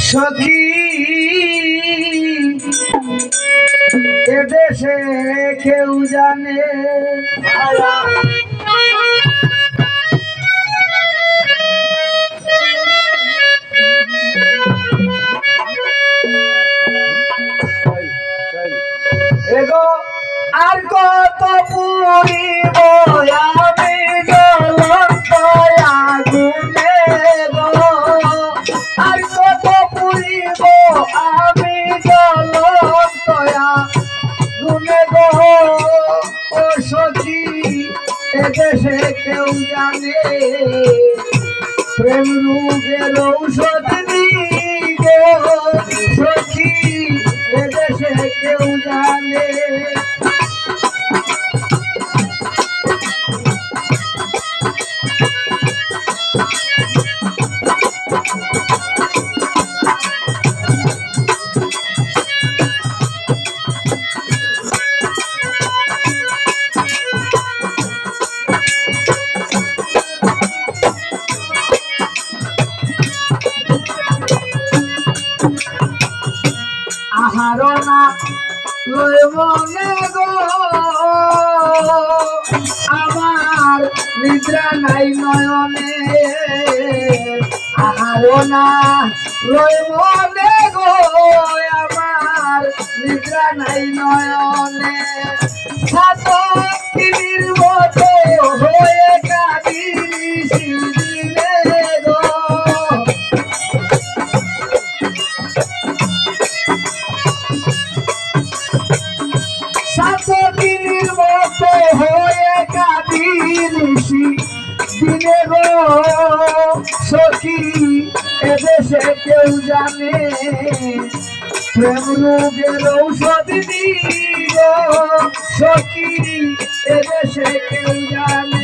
সখী এদেশে কেউ জানে? এগো আর কত পুরিব? আমি প্রেম রূপের ঔষধ না লয় মনে গো। আমার নিদ্রা নাই নয়নে। আহার না লয় মনে গো। আমার নিদ্রা নাই নয়নে। কাঁদিনিসি দিনে গো সখী, এদেশে কেউ জানে। প্রেম রোগের ঔষধ দিব সখী, এদেশে কেউ জানে।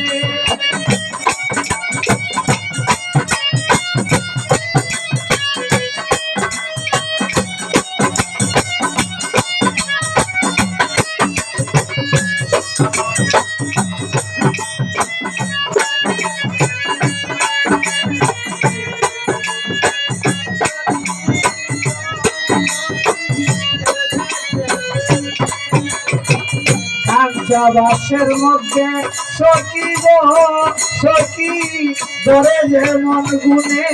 কাঞ্চাবাসের মধ্যে সখী গো সখী ধরে যেমন গুনে।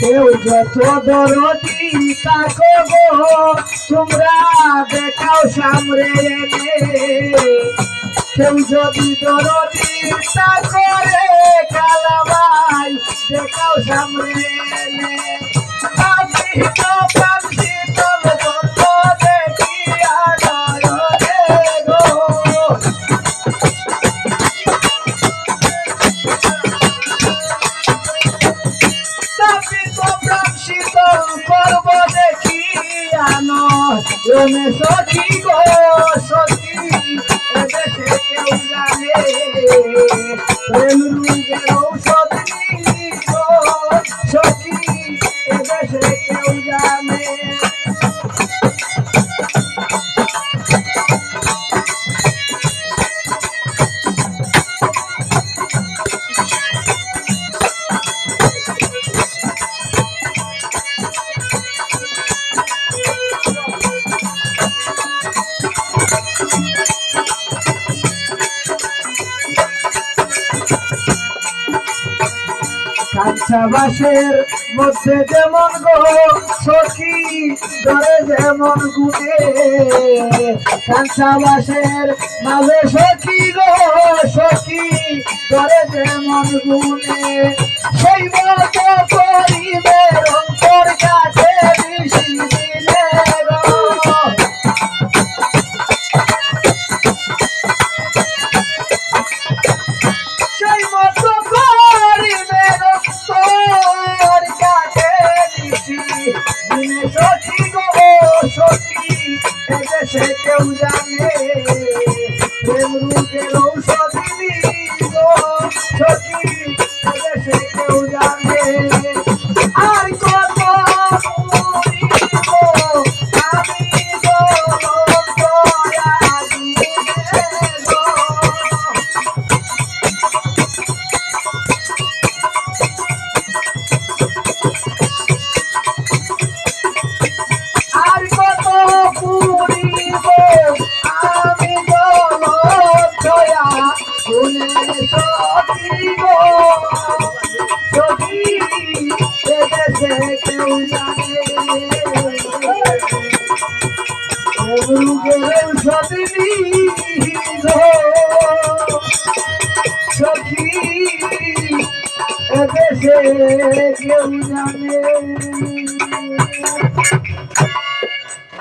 কেউ যত দরদি তাকো তোমরা দেখাও সামনে এনে কেউ যদি দরদি তাকো রে কালাবাই দেখাও সামনে রমে সখী গো কাঁচাবাসের মধ্যে যেমন গো, সখী ধরে যেমন গুণে কাঁচাবাসের মাঝে সখী গো, সখী ধরে যেমন গুনে সেই মতো করিবে অন্তর কাছে কেউ জানে